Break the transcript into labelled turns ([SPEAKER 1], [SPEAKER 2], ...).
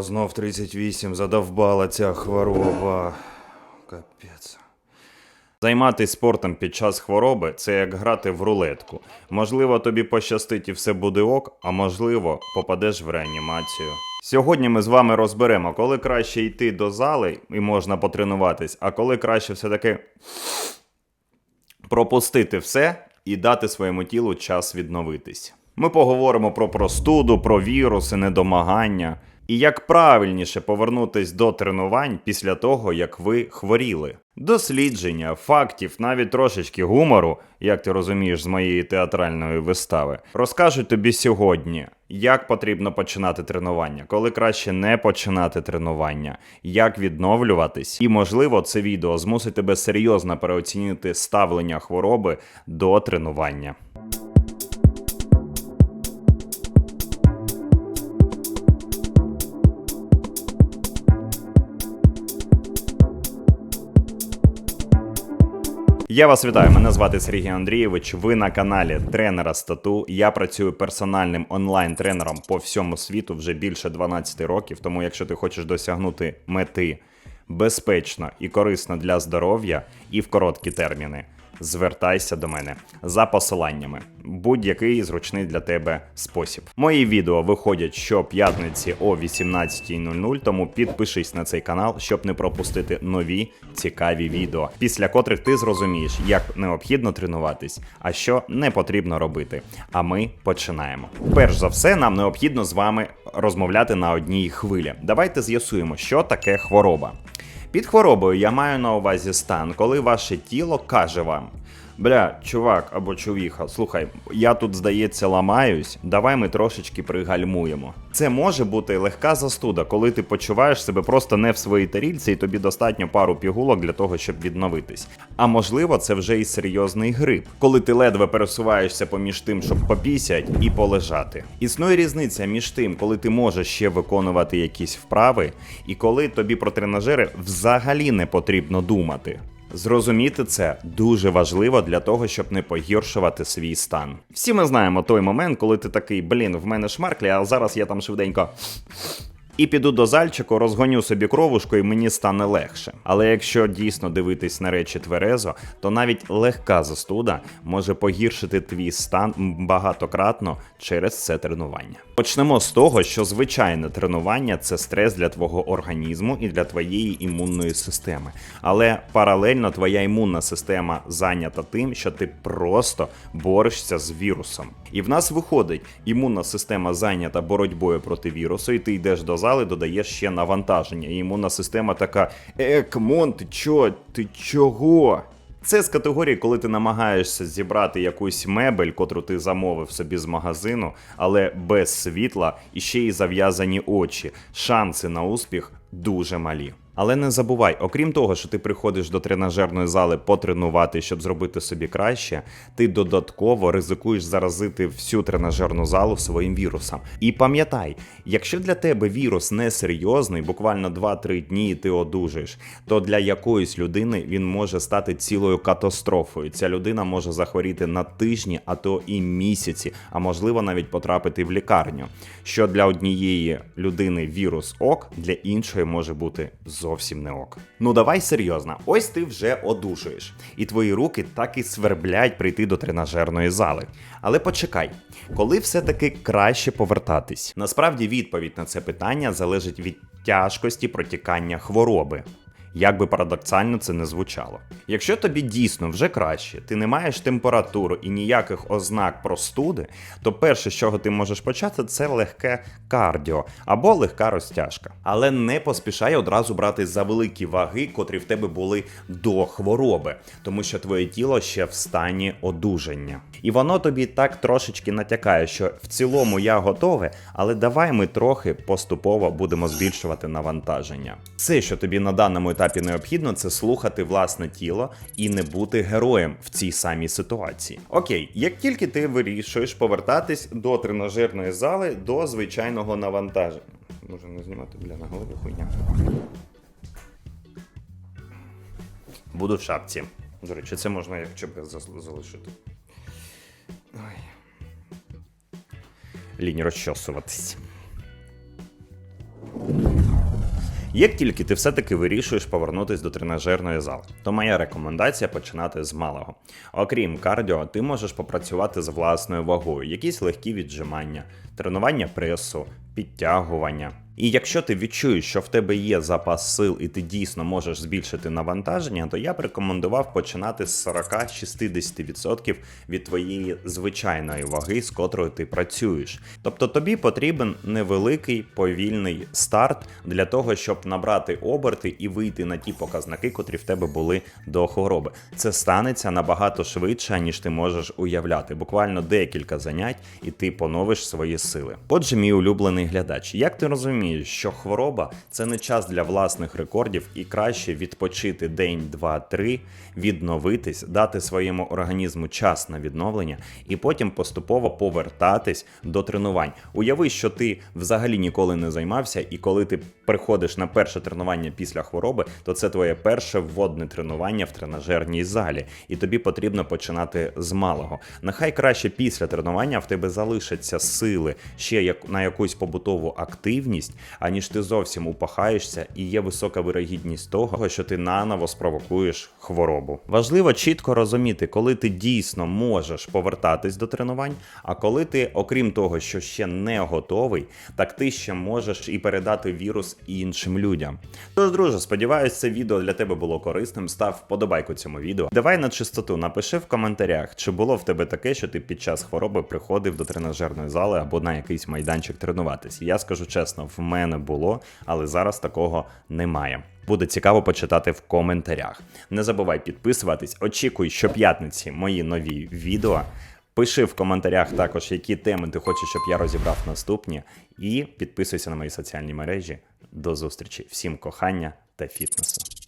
[SPEAKER 1] О, знов 38, задовбала ця хвороба. Капець. Займатися спортом під час хвороби це як грати в рулетку. Можливо, тобі пощастить і все буде ок, а можливо, попадеш в реанімацію. Сьогодні ми з вами розберемо, коли краще йти до зали і можна потренуватись, а коли краще все-таки пропустити все і дати своєму тілу час відновитись. Ми поговоримо про простуду, про віруси, недомагання і як правильніше повернутись до тренувань після того, як ви хворіли. Дослідження, фактів, навіть трошечки гумору, як ти розумієш з моєї театральної вистави, розкажуть тобі сьогодні, як потрібно починати тренування, коли краще не починати тренування, як відновлюватись, і можливо, це відео змусить тебе серйозно переоцінити ставлення хвороби до тренування. Я вас вітаю. Мене звати Сергій Андрійович. Ви на каналі тренера стату. Я працюю персональним онлайн-тренером по всьому світу вже більше 12 років. Тому, якщо ти хочеш досягнути мети безпечно і корисно для здоров'я і в короткі терміни, звертайся до мене за посиланнями. Будь-який зручний для тебе спосіб. Мої відео виходять щоп'ятниці о 18.00, тому підпишись на цей канал, щоб не пропустити нові цікаві відео, після котрих ти зрозумієш, як необхідно тренуватись, а що не потрібно робити. А ми починаємо. Перш за все, нам необхідно з вами розмовляти на одній хвилі. Давайте з'ясуємо, що таке хвороба. Під хворобою я маю на увазі стан, коли ваше тіло каже вам: Бля, чувак або чувіха, слухай, я тут, здається, ламаюсь, давай ми трошечки пригальмуємо. Це може бути легка застуда, коли ти почуваєш себе просто не в своїй тарільці, і тобі достатньо пару пігулок для того, щоб відновитись. А можливо, це вже і серйозний грип, коли ти ледве пересуваєшся поміж тим, щоб попісять і полежати. Існує різниця між тим, коли ти можеш ще виконувати якісь вправи, і коли тобі про тренажери взагалі не потрібно думати. Зрозуміти це дуже важливо для того, щоб не погіршувати свій стан. Всі ми знаємо той момент, коли ти такий, блін, в мене шмарклі, а зараз я там швиденько. І піду до зальчику, розгоню собі кровушку, і мені стане легше. Але якщо дійсно дивитись на речі тверезо, то навіть легка застуда може погіршити твій стан багатократно через це тренування. Почнемо з того, що звичайне тренування це стрес для твого організму і для твоєї імунної системи. Але паралельно твоя імунна система зайнята тим, що ти просто борешся з вірусом. І в нас виходить, імунна система зайнята боротьбою проти вірусу, і ти йдеш до зали, додає ще навантаження. І імунна система така: Екмон, ти чо? Ти чого? Це з категорії, коли ти намагаєшся зібрати якусь мебель, котру ти замовив собі з магазину, але без світла і ще й зав'язані очі. Шанси на успіх дуже малі. Але не забувай, окрім того, що ти приходиш до тренажерної зали потренувати, щоб зробити собі краще, ти додатково ризикуєш заразити всю тренажерну залу своїм вірусом. І пам'ятай, якщо для тебе вірус не серйозний, буквально 2-3 дні ти одужаєш, то для якоїсь людини він може стати цілою катастрофою. Ця людина може захворіти на тижні, а то і місяці, а можливо навіть потрапити в лікарню. Що для однієї людини вірус ок, для іншої може бути зовсім не ок. Ну давай серйозно, ось ти вже одужуєш, і твої руки так і сверблять прийти до тренажерної зали. Але почекай, коли все-таки краще повертатись? Насправді відповідь на це питання залежить від тяжкості протікання хвороби. Як би парадоксально це не звучало. Якщо тобі дійсно вже краще, ти не маєш температуру і ніяких ознак простуди, то перше, з чого ти можеш почати, це легке кардіо або легка розтяжка. Але не поспішай одразу брати за великі ваги, котрі в тебе були до хвороби, тому що твоє тіло ще в стані одужання. І воно тобі так трошечки натякає, що в цілому я готове, але давай ми трохи поступово будемо збільшувати навантаження. Все, що тобі на даному етапі необхідно, це слухати власне тіло і не бути героєм в цій самій ситуації. Окей, як тільки ти вирішуєш повертатись до тренажерної зали до звичайного навантаження. Може не знімати бля на голові хуйня. Буду в шапці. До речі, це можна як ЧБ залишити. Ой. Лінь розчосуватись. Як тільки ти все-таки вирішуєш повернутися до тренажерної зали, то моя рекомендація починати з малого. Окрім кардіо, ти можеш попрацювати з власною вагою, якісь легкі віджимання, тренування пресу, підтягування. І якщо ти відчуєш, що в тебе є запас сил і ти дійсно можеш збільшити навантаження, то я б рекомендував починати з 40-60% від твоєї звичайної ваги, з котрою ти працюєш. Тобто тобі потрібен невеликий повільний старт для того, щоб набрати оберти і вийти на ті показники, котрі в тебе були до хвороби. Це станеться набагато швидше, ніж ти можеш уявляти. Буквально декілька занять, і ти поновиш свої сили. Отже, мій улюблений глядач, як ти розумієш, що хвороба це не час для власних рекордів, і краще відпочити день, два, три, відновитись, дати своєму організму час на відновлення, і потім поступово повертатись до тренувань. Уяви, що ти взагалі ніколи не займався, і коли ти приходиш на перше тренування після хвороби, то це твоє перше вводне тренування в тренажерній залі, і тобі потрібно починати з малого. Нехай краще після тренування в тебе залишаться сили ще як на якусь побутову активність, аніж ти зовсім упахаєшся, і є висока вирогідність того, що ти наново спровокуєш хворобу. Важливо чітко розуміти, коли ти дійсно можеш повертатись до тренувань, а коли ти, окрім того, що ще не готовий, так ти ще можеш і передати вірус іншим людям. Тож, друже, сподіваюсь, це відео для тебе було корисним. Став вподобайку цьому відео. Давай на чистоту, напиши в коментарях, чи було в тебе таке, що ти під час хвороби приходив до тренажерної зали або на якийсь майданчик тренуватись. Я скажу чесно, в мене було, але зараз такого немає. Буде цікаво почитати в коментарях. Не забувай підписуватись, очікуй щоп'ятниці мої нові відео. Пиши в коментарях також, які теми ти хочеш, щоб я розібрав наступні. І підписуйся на мої соціальні мережі. До зустрічі! Всім кохання та фітнесу!